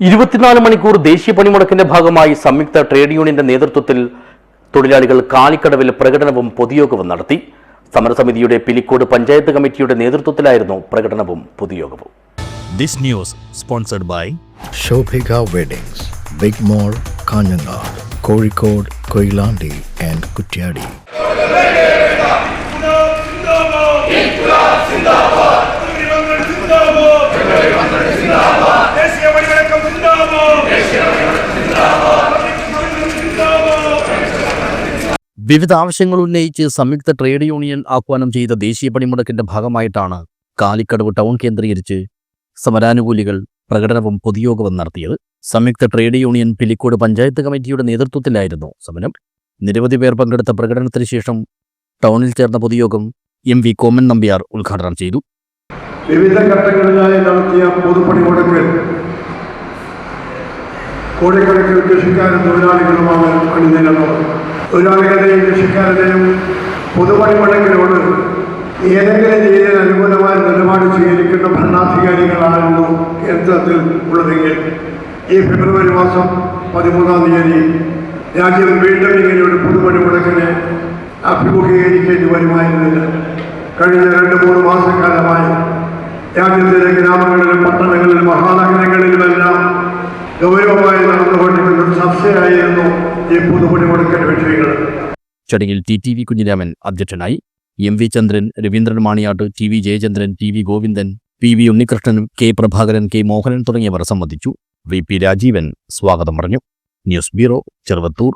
ഇരുപത്തിനാല് മണിക്കൂർ ദേശീയ പണിമുടക്കിന്റെ ഭാഗമായി സംയുക്ത ട്രേഡ് യൂണിയന്റെ നേതൃത്വത്തിൽ തൊഴിലാളികൾ കാലിക്കടവിൽ പ്രകടനവും പൊതുയോഗവും നടത്തി സമരസമിതിയുടെ പിലിക്കോട് പഞ്ചായത്ത് കമ്മിറ്റിയുടെ നേതൃത്വത്തിലായിരുന്നു പ്രകടനവും പൊതുയോഗവും This news sponsored by Shobhika Weddings, Big mall Kanhangad Kozhikode Koilandi and Kutyadi. വിവിധ ആവശ്യങ്ങൾ ഉന്നയിച്ച് സംയുക്ത ട്രേഡ് യൂണിയൻ ആഹ്വാനം ചെയ്ത ദേശീയ പണിമുടക്കിന്റെ ഭാഗമായിട്ടാണ് കാലിക്കടവ് ടൗൺ കേന്ദ്രീകരിച്ച് സമരാനുകൂലികൾ പ്രകടനവും പൊതുയോഗവും നടത്തിയത്. സംയുക്ത ട്രേഡ് യൂണിയൻ പിലിക്കോട് പഞ്ചായത്ത് കമ്മിറ്റിയുടെ നേതൃത്വത്തിലായിരുന്നു സമരം. നിരവധി പേർ പങ്കെടുത്ത പ്രകടനത്തിന് ശേഷം ടൗണിൽ ചേർന്ന പൊതുയോഗം എം വി കോമൻ നമ്പ്യാർ ഉദ്ഘാടനം ചെയ്തു. വിവിധ ഘട്ടങ്ങളിലായി നടത്തിയ പൊതുപണിമുടക്ക് കോടിക്കണക്കിന് കൃഷിക്കാരും തൊഴിലാളികളുമാണ് അണിനിരന്നത്. തൊഴിലാളികളുടെയും കൃഷിക്കാരുടെയും പൊതുപണിമുടക്കിനോട് ഏതെങ്കിലും രീതിയിൽ അനുകൂലമായ നിലപാട് സ്വീകരിക്കുന്ന ഭരണാധികാരികളായിരുന്നു കേന്ദ്രത്തിൽ ഉള്ളതെങ്കിൽ ഈ ഫെബ്രുവരി മാസം പതിമൂന്നാം തീയതി രാജ്യം വീണ്ടും ഇങ്ങനെ ഒരു പൊതുപണിമുടക്കിനെ അഭിമുഖീകരിക്കേണ്ടി വരുമായിരുന്നില്ല. കഴിഞ്ഞ രണ്ട് മൂന്ന് മാസക്കാലമായി രാജ്യത്തിലെ ഗ്രാമങ്ങളിലും പട്ടണങ്ങളിലും മഹാനഗരങ്ങളിലുമെല്ലാം ഗൗരവമായി നടന്നുകൊണ്ടിരിക്കുന്ന ഒരു ചർച്ചയായിരുന്നു വിഷയങ്ങൾ. ചടങ്ങിൽ ടി ടി വി കുഞ്ഞിരാമൻ അധ്യക്ഷനായി M V Chandran Raveendran Maniyat T V Jayachandran T V Govindan P V Unnikrishnan K Prabhakaran K Mohanan തുടങ്ങിയവർ സംബന്ധിച്ചു വി പി രാജീവൻ സ്വാഗതം പറഞ്ഞു. News bureau Cheruvathur.